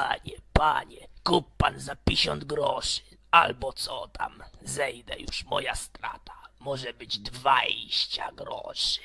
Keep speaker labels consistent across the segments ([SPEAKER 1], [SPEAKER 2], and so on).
[SPEAKER 1] Panie, panie, kup pan za 50 groszy. Albo co tam, zejdę już moja strata. Może być 20 groszy.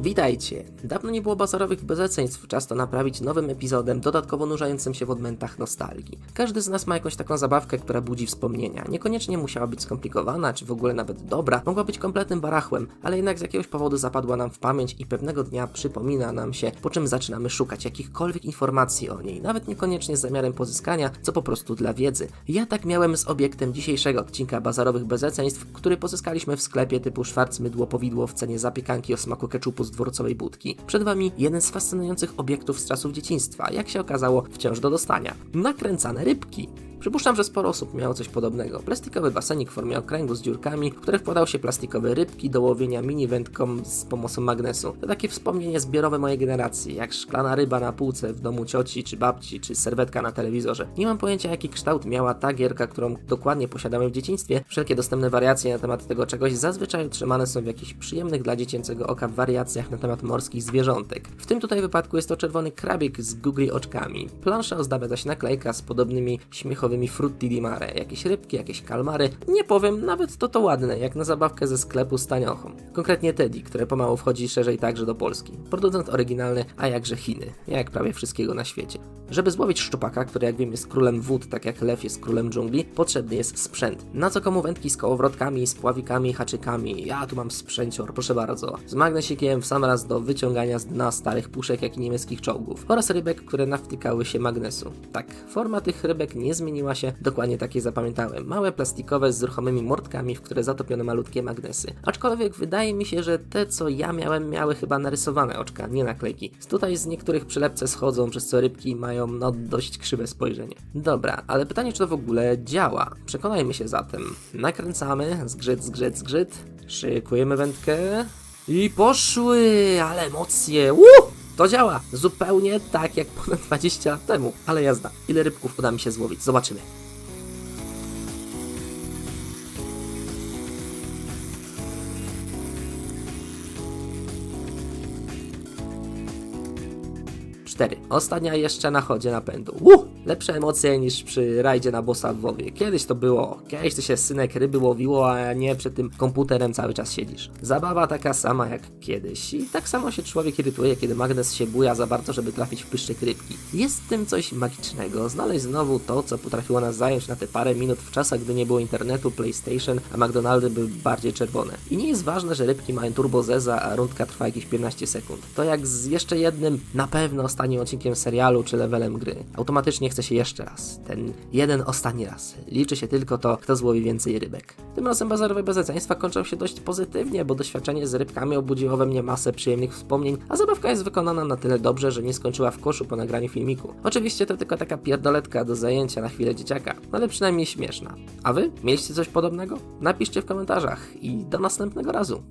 [SPEAKER 2] Witajcie! Dawno nie było bazarowych bezeceństw, czas to naprawić nowym epizodem, dodatkowo nurzającym się w odmętach nostalgii. Każdy z nas ma jakąś taką zabawkę, która budzi wspomnienia. Niekoniecznie musiała być skomplikowana, czy w ogóle nawet dobra, mogła być kompletnym barachłem, ale jednak z jakiegoś powodu zapadła nam w pamięć i pewnego dnia przypomina nam się, po czym zaczynamy szukać jakichkolwiek informacji o niej, nawet niekoniecznie z zamiarem pozyskania, co po prostu dla wiedzy. Ja tak miałem z obiektem dzisiejszego odcinka bazarowych bezeceństw, który pozyskaliśmy w sklepie typu Szwarc Mydło Powidło w cenie zapiekanki o smaku keczupu dworcowej budki. Przed Wami jeden z fascynujących obiektów z czasów dzieciństwa, jak się okazało, wciąż do dostania. Nakręcane rybki. Przypuszczam, że sporo osób miało coś podobnego. Plastikowy basenik w formie okręgu z dziurkami, w które wkładał się plastikowe rybki do łowienia mini wędką z pomocą magnesu. To takie wspomnienie zbiorowe mojej generacji, jak szklana ryba na półce w domu cioci czy babci, czy serwetka na telewizorze. Nie mam pojęcia jaki kształt miała ta gierka, którą dokładnie posiadałem w dzieciństwie. Wszelkie dostępne wariacje na temat tego czegoś zazwyczaj utrzymane są w jakichś przyjemnych dla dziecięcego oka wariacjach na temat morskich zwierzątek. W tym tutaj wypadku jest to czerwony krabik z googly oczkami. Plansza ozdabia zaś naklejka z podobnymi śmiechowymi frutti di mare. Jakieś rybki, jakieś kalmary. Nie powiem, nawet to to ładne, jak na zabawkę ze sklepu z taniochą. Konkretnie Teddy, które pomału wchodzi szerzej także do Polski. Producent oryginalny, a jakże Chiny. Jak prawie wszystkiego na świecie. Żeby złowić szczupaka, który jak wiem jest królem wód, tak jak lew jest królem dżungli, potrzebny jest sprzęt. Na co komu wędki z kołowrotkami, z pławikami, haczykami. Ja tu mam sprzęcior, proszę bardzo. Z magnesikiem w sam raz do wyciągania z dna starych puszek, jak i niemieckich czołgów. Oraz rybek, które nawtykały się magnesu. Tak, forma tych rybek nie zmieniła się, dokładnie takie zapamiętałem. Małe, plastikowe, z ruchomymi mordkami, w które zatopiono malutkie magnesy. Aczkolwiek wydaje mi się, że te, co ja miałem, miały chyba narysowane oczka, nie naklejki. Tutaj z niektórych przylepce schodzą, przez co rybki mają no dość krzywe spojrzenie. Dobra, ale pytanie, czy to w ogóle działa? Przekonajmy się zatem. Nakręcamy, zgrzyt, zgrzyt, zgrzyt. Szykujemy wędkę. I poszły, ale emocje. Woo! To działa! Zupełnie tak jak ponad 20 lat temu. Ale jazda. Ile rybków uda mi się złowić? Zobaczymy. Cztery. Ostatnia jeszcze na chodzie napędu. Uh! Lepsze emocje niż przy rajdzie na bossa w WoWie. Kiedyś to było. Kiedyś to się synek ryby łowiło, a nie przed tym komputerem cały czas siedzisz. Zabawa taka sama jak kiedyś. I tak samo się człowiek irytuje, kiedy magnes się buja za bardzo, żeby trafić w pyszczyk rybki. Jest w tym coś magicznego. Znaleźć znowu to, co potrafiło nas zająć na te parę minut w czasach, gdy nie było internetu, PlayStation, a McDonaldy były bardziej czerwone. I nie jest ważne, że rybki mają turbozeza, a rundka trwa jakieś 15 sekund. To jak z jeszcze jednym, na pewno ostatnim odcinkiem serialu czy levelem gry. Automatycznie chce się jeszcze raz. Ten jeden ostatni raz. Liczy się tylko to, kto złowi więcej rybek. Tym razem bazarowe bezeceństwa kończą się dość pozytywnie, bo doświadczenie z rybkami obudziło we mnie masę przyjemnych wspomnień, a zabawka jest wykonana na tyle dobrze, że nie skończyła w koszu po nagraniu filmiku. Oczywiście to tylko taka pierdoletka do zajęcia na chwilę dzieciaka, ale przynajmniej śmieszna. A wy? Mieliście coś podobnego? Napiszcie w komentarzach i do następnego razu.